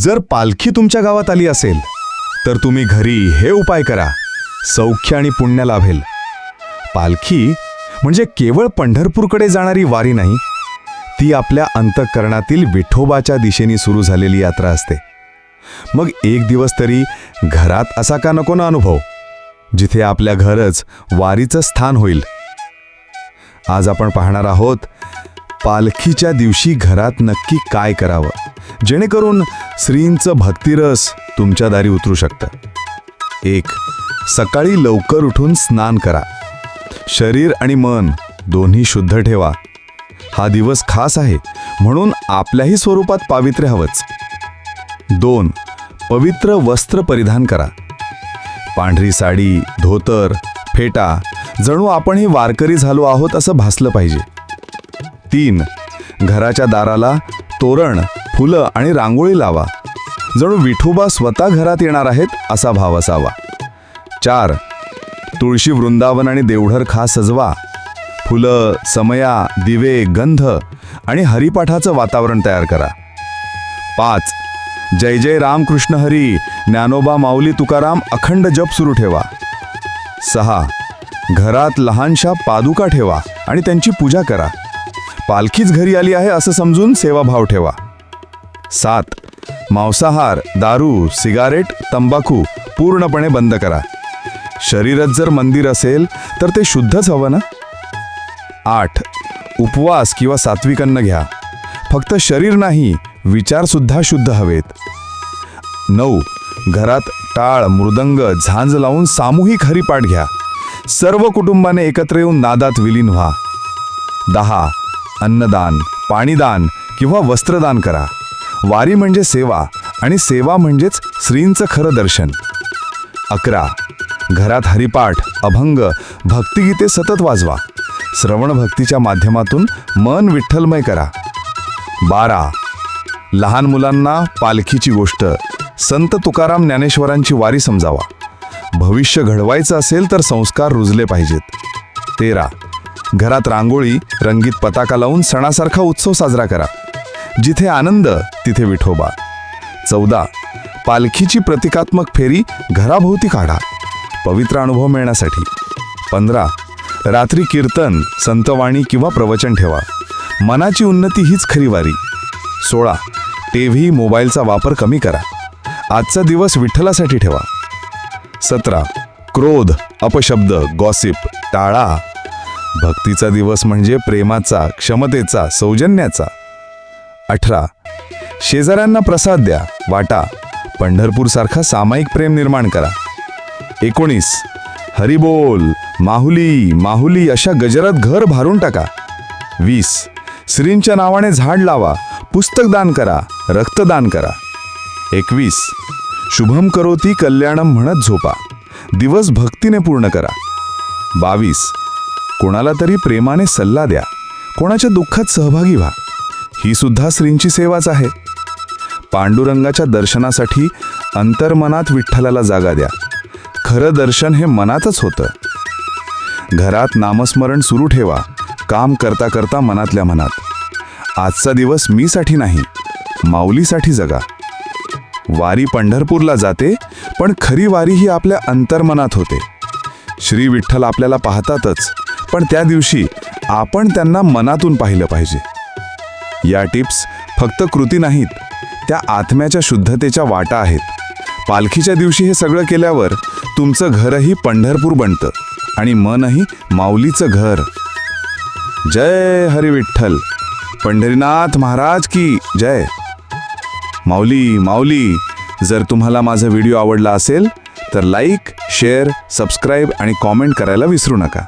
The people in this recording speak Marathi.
जर पालखी तुमच्या गावात आली असेल तर तुम्ही घरी हे उपाय करा. सौख्य आणि पुण्य लाभेल. पालखी म्हणजे केवळ पंढरपूरकडे जाणारी वारी नाही ती आपल्या अंतःकरणातील विठोबाच्या दिशेने सुरू झालेली यात्रा असते. मग एक दिवस तरी घरात असा का नको ना अनुभव जिथे आपल्या घरच वारीचं स्थान होईल? आज आपण पाहणार आहोत पालखीच्या दिवशी घरात नक्की काय करावं? जेणेकरून श्रींचं भक्तिरस तुमच्या दारी उतरू शकतं. एक सकाळी लवकर उठून स्नान करा. शरीर आणि मन दोन्ही शुद्ध ठेवा. हा दिवस खास आहे म्हणून आपल्याही स्वरूपात पावित्र्य हवंच. दोन पवित्र वस्त्र परिधान करा. पांढरी साडी धोतर फेटा जणू आपणही वारकरी झालो आहोत असं भासलं पाहिजे. तीन. घराच्या दाराला तोरण फुलं आणि रांगोळी लावा. जणू विठोबा स्वतः घरात येणार आहेत असा भाव असावा. चार. तुळशी वृंदावन आणि देवढर खास सजवा. फुलं समया दिवे गंध आणि हरिपाठाचं वातावरण तयार करा. पाच. जय जय रामकृष्ण हरी ज्ञानोबा माऊली तुकाराम अखंड जप सुरू ठेवा. सहा. घरात लहानशा पादुका ठेवा आणि त्यांची पूजा करा. पालखीच घरी आली आहे असं समजून सेवाभाव ठेवा. सात मांसाहार दारू सिगारेट तंबाखू पूर्णपणे बंद करा. शरीरात जर मंदिर असेल तर ते शुद्धच हवं ना? आठ उपवास किंवा सात्विक अन्न घ्या. फक्त शरीर नाही विचारसुद्धा शुद्ध हवेत. नऊ घरात टाळ मृदंग झांज लावून सामूहिक हरिपाठ घ्या. सर्व कुटुंबाने एकत्र येऊन नादात विलीन व्हा. दहा अन्नदान पाणीदान किंवा वस्त्रदान करा. वारी म्हणजे सेवा आणि सेवा म्हणजेच श्रींचं खरं दर्शन. अकरा. घरात हरिपाठ अभंग भक्तिगीते सतत वाजवा. श्रवण भक्तीच्या माध्यमातून मन विठ्ठलमय करा. बारा. लहान मुलांना पालखीची गोष्ट संत तुकाराम ज्ञानेश्वरांची वारी समजावा. भविष्य घडवायचं असेल तर संस्कार रुजले पाहिजेत. तेरा. घरात रांगोळी रंगीत पताका लावून सणासारखा उत्सव साजरा करा. जिथे आनंद तिथे विठोबा. चौदा. पालखीची प्रतिकात्मक फेरी घराभोवती काढा. पवित्र अनुभव मिळण्यासाठी. पंधरा. रात्री कीर्तन संतवाणी किंवा प्रवचन ठेवा. मनाची उन्नती हीच खरी वारी. सोळा. टीव्ही मोबाईलचा वापर कमी करा. आजचा दिवस विठ्ठलासाठी ठेवा. सतरा. क्रोध अपशब्द गॉसिप टाळा. भक्तीचा दिवस म्हणजे प्रेमाचा क्षमतेचा सौजन्याचा. अठरा शेजाऱ्यांना प्रसाद द्या वाटा पंढरपूरसारखा सामायिक प्रेम निर्माण करा. एकोणीस हरिबोल माहुली माहुली अशा गजरात घर भारून टाका. वीस श्रींच्या नावाने झाड लावा पुस्तक दान करा रक्तदान करा. एकवीस शुभम करोती कल्याणम म्हणत झोपा. दिवस भक्तीने पूर्ण करा. बावीस कोणाला तरी प्रेमाने सल्ला द्या. कोणाच्या दुःखात सहभागी व्हा. ही सुद्धा श्रींची सेवाच आहे. पांडुरंगाच्या दर्शनासाठी अंतर्मनात विठ्ठलाला जागा द्या. खरं दर्शन हे मनातच होतं. घरात नामस्मरण सुरू ठेवा. काम करता करता मनातल्या मनात. आजचा दिवस मीसाठी नाही माऊलीसाठी जगा. वारी पंढरपूरला जाते पण खरी वारी ही आपल्या अंतर्मनात होते. श्री विठ्ठल आपल्याला पाहतातच. पण त्या दिवशी आपण त्यांना मनातून पाहिलं पाहिजे. या टिप्स फक्त कृती नाहीत त्या आत्म्याच्या शुद्धतेच्या वाटा आहेत. पालखीच्या दिवशी हे सगळं केल्यावर तुमचं घरही पंढरपूर बनतं आणि मनही माऊलीचं घर. जय हरी विठ्ठल पंढरीनाथ महाराज की जय. माऊली माऊली जर तुम्हाला माझा व्हिडिओ आवडला असेल तर लाईक शेअर सबस्क्राईब आणि कॉमेंट करायला विसरू नका.